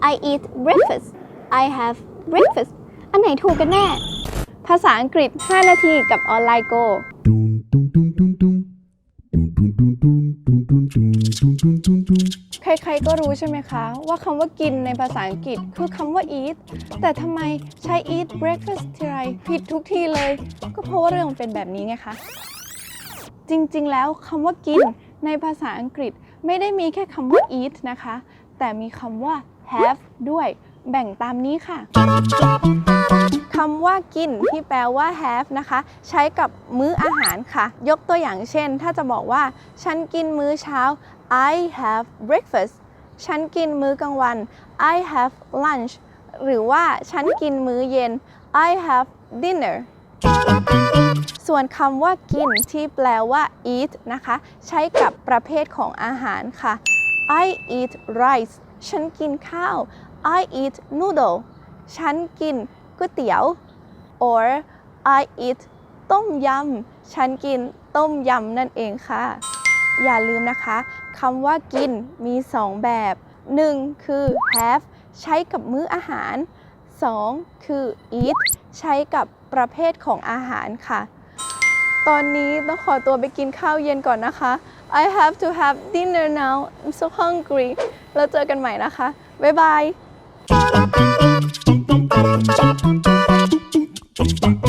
I eat breakfast I have breakfast อันไหนถูกกันแน่ ภาษาอังกฤษ 5 นาทีกับออนไลน์โก ใครๆ ก็รู้ใช่ไหมคะ ว่าคำว่ากินในภาษาอังกฤษคือคำว่า eat แต่ทำไมใช้ eat breakfast ทีไรผิดทุกทีเลย ก็เพราะว่าเรื่องเป็นแบบนี้ไงคะ จริงๆ แล้วคำว่ากินในภาษาอังกฤษไม่ได้มีแค่คำว่า eat นะคะ แต่มีคำว่า have ด้วย แบ่งตามนี้ค่ะคำว่ากินที่แปลว่า have นะคะ ใช้กับมื้ออาหารค่ะ ยกตัวอย่างเช่น ถ้าจะบอกว่า ฉันกินมื้อเช้า I have breakfast ฉันกินมื้อกลางวัน I have lunch หรือว่าฉันกินมื้อเย็น I have dinner ส่วนคำว่ากินที่แปลว่า eat นะคะ ใช้กับประเภทของอาหารค่ะ I eat rice ฉันกินข้าว I eat noodle ฉันกินก๋วยเตี๋ยว or I eat ต้มยำ ฉันกินต้มยำนั่นเองค่ะ อย่าลืมนะคะคำว่ากินมี 2 แบบ 1 คือ have ใช้กับมื้ออาหาร 2 คือ eat ใช้กับประเภทของอาหารค่ะ ตอนนี้ต้องขอตัวไปกินข้าวเย็นก่อนนะคะ I have to have dinner now I'm so hungry แล้วเจอกันใหม่นะคะ บ๊ายบาย Dum dum dum dum dum dum dum dum dum bum.